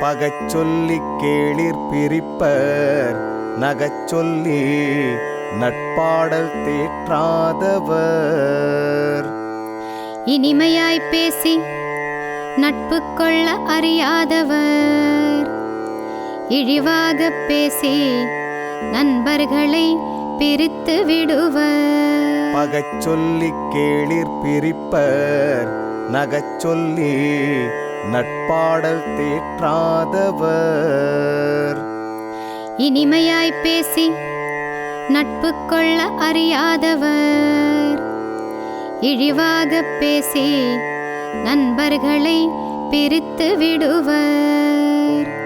பகச்சொல்லி கேளிர் prepare நகச் சொல்லி நட்பாடல் தேற்றாதவர். இனிமையாய் பேசி நட்பு கொள்ள அறியாதவர். இழிவாக பேசி நண்பர்களை பிரித்து விடுவர். பகச் சொல்லிக் கேளிர் பிரிப்பர். நகச் சொல்லி நட்பாடல் தேற்றாதவர். இனிமையாய் பேசி நட்பு கொள்ள அறியாதவர். இழிவாக பேசி நண்பர்களை பிரித்து விடுவர்.